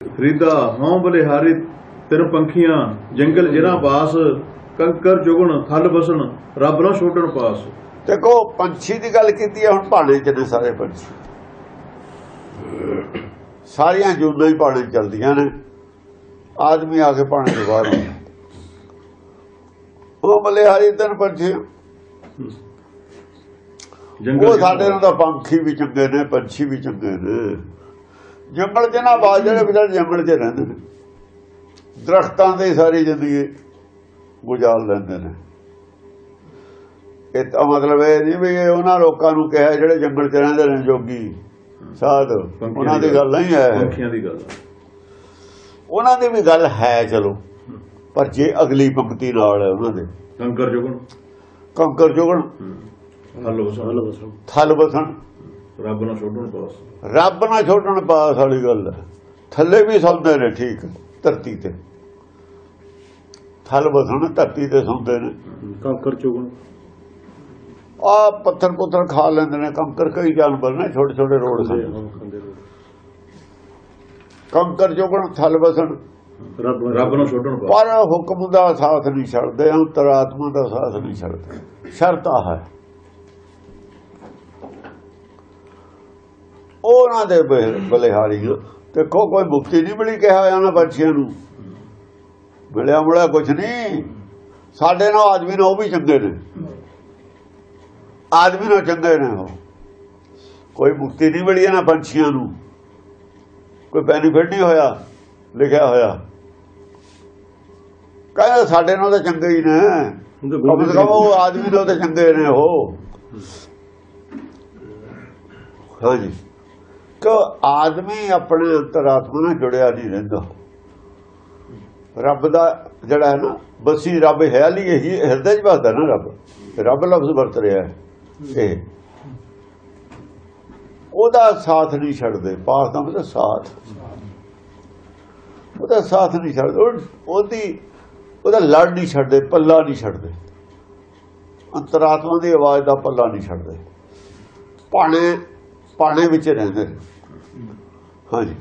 ਫਰੀਦਾ ਹਉ ਬਲਿਹਾਰੀ ਤਿਰ ਪੰਖੀਆਂ ਜੰਗਲ ਜਿਨਾ ਬਾਸ ਕੰਕਰ ਜੁਗਣ ਥਲ ਬਸਣ ਰੱਬ ਨਾ ਛੋਟਣ ਪਾਸ। ਦੇਖੋ ਪੰਛੀ ਦੀ ਗੱਲ ਕੀਤੀ ਹੈ ਹੁਣ ਭਾਣੇ ਚ ਨੇ ਸਾਰੇ ਪੰਛੀ। ਸਾਰੀਆਂ ਜੂਨਾਂ ਹੀ 'ਚ ਚਲਦੀਆਂ ਨੇ। ਆਦਮੀ ਆ ਕੇ ਭਾਣੇ ਤੋਂ ਬਾਹਰ ਉਹ ਬਲਿਹਾਰੀ ਤਨ ਪੰਛੀ। ਜੰਗਲ ਉਹ ਸਾਡੇ ਨਾਲ ਤਾਂ ਪੰਖੀ ਵੀ ਚੰਗੇ ਨੇ ਪੰਛੀ ਵੀ ਚੰਗੇ ਨੇ। ਜੰਗਲ ਚ ਨਾ ਬਾਜ ਜਿਹੜੇ ਵਿਚਾਰੇ ਜੰਗਲ 'ਚ ਰਹਿੰਦੇ ਨੇ। ਦਰਖਤਾਂ ਦੇ ਸਾਰੀ ਜ਼ਿੰਦਗੀ ਗੁਜ਼ਾਰ ਲੈਂਦੇ ਨੇ। ਇਹ ਤਾਂ ਮਤਲਬ ਇਹ ਨਹੀਂ ਵੀ ਉਹਨਾਂ ਲੋਕਾਂ ਨੂੰ ਕਿਹਾ ਜਿਹੜੇ ਜੰਗਲ 'ਚ ਰਹਿੰਦੇ ਨੇ ਜੋਗੀ ਸਾਧ ਉਹਨਾਂ ਦੀ ਗੱਲ ਨਹੀਂ ਹੈ। ਪੰਖੀਆਂ ਦੀ ਗੱਲ। ਉਹਨਾਂ ਦੀ ਵੀ ਗੱਲ ਹੈ ਚਲੋ। ਪਰ ਜੇ ਅਗਲੀ ਪੰਕਤੀ ਨਾਲ ਹੈ ਉਹਨਾਂ ਦੇ। ਕੰਕਰ ਜੁਗਣ। ਕੰਕਰ ਜੁਗਣ। ਥਲ ਬਸਣ ਥਲ ਬਸਣ। ਰੱਬ ਨਾ ਛੋਟਣ ਪਾਸ। ਰੱਬ ਨਾ ਛੋਟਣ ਪਾਸ ਵਾਲੀ ਗੱਲ ਹੈ। ਥੱਲੇ ਵੀ ਸੌਂਦੇ ਨੇ ਠੀਕ ਧਰਤੀ ਤੇ। ਥਲ ਬਸਣ ਧਰਤੀ ਤੇ ਸੌਂਦੇ ਨੇ। ਕੰਕਰ ਚੁਗਣ। ਆ ਪੱਥਰ ਪੁੱਥਰ ਖਾ ਲੈਂਦੇ ਨੇ। ਕੰਕਰ ਕਈ ਜਾਨਵਰ ਨੇ ਛੋਟੇ ਛੋਟੇ ਰੋਡ ਖਾਂਦੇ। ਕੰਕਰ ਜੋਗਣ ਥਲ ਬਸਣ ਰੱਬ ਨਾ ਛੋਟਣ ਪਰ ਹੁਕਮ ਦਾ ਸਾਥ ਨਹੀਂ ਛੱਡਦੇ ਅੰਤਰਾਤਮਾ ਦਾ ਸਾਥ ਨਹੀਂ ਛੱਡਦੇ। ਸ਼ਰਤਾ ਹੈ। ਉਹਨਾਂ ਦੇ ਬਲਿਹਾਰੀ ਦੇਖੋ ਕੋਈ ਮੁਕਤੀ ਨਹੀਂ ਮਿਲੀ ਕਿਹਾ ਹੋਇਆ ਉਹਨਾਂ ਬੱਚਿਆਂ ਨੂੰ। ਮਿਲਿਆ ਮੁਲਿਆ ਕੁਛ ਨਹੀਂ। ਸਾਡੇ ਨਾਲ ਆਦਮੀ ਨਾਲ ਉਹ ਵੀ ਚੰਗੇ ਨੇ। ਆਦਮੀ ਨਾਲ ਚੰਗੇ ਨੇ ਉਹ। ਕੋਈ ਮੁਕਤੀ ਨਹੀਂ ਮਿਲੀ ਇਹਨਾਂ ਪੰਛੀਆਂ ਨੂੰ। ਕੋਈ ਬੈਨੀਫਿਟ ਨਹੀਂ ਹੋਇਆ ਲਿਖਿਆ ਹੋਇਆ। ਕਹਿੰਦੇ ਸਾਡੇ ਨਾਲ ਤਾਂ ਚੰਗੇ ਹੀ ਨੇ। ਉਹ ਆਦਮੀ ਨਾਲ ਤਾਂ ਚੰਗੇ ਨੇ ਉਹ। ਹਾਂਜੀ। ਕਿ ਆਦਮੀ ਆਪਣੇ ਅੰਤਰਾਤਮਾ ਨਾਲ ਜੁੜਿਆ ਨਹੀਂ ਰਹਿੰਦਾ। ਰੱਬ ਦਾ ਜਿਹੜਾ ਹੈ ਨਾ, ਬਸੀ ਰੱਬ ਹੈ ਲਈ ਇਹੀ, ਹਿਰਦੇ 'ਚ ਵਸਦਾ ਨਾ ਰੱਬ। ਰੱਬ ਲਫ਼ਜ਼ ਵਰਤ ਰਿਹਾ ਹੈ, ਇਹ। ਉਹਦਾ ਸਾਥ ਨਹੀਂ ਛੱਡਦੇ। ਪਾਸ ਦਾ ਮਤਲਬ ਸਾਥ। ਉਹਦਾ ਸਾਥ ਨਹੀਂ ਛੱਡਦੇ। ਉਹਦੀ ਉਹਦਾ ਲੜ ਨਹੀਂ ਛੱਡਦੇ, ਪੱਲਾ ਨਹੀਂ ਛੱਡਦੇ। ਅੰਤਰਾਤਮਾ ਦੀ ਆਵਾਜ਼ ਦਾ ਪੱਲਾ ਨਹੀਂ ਛੱਡਦੇ। ਭਾਣੇ ਪਾਣੇ ਵਿੱਚ ਰਹਿੰਦੇ। ਹਾਂਜੀ।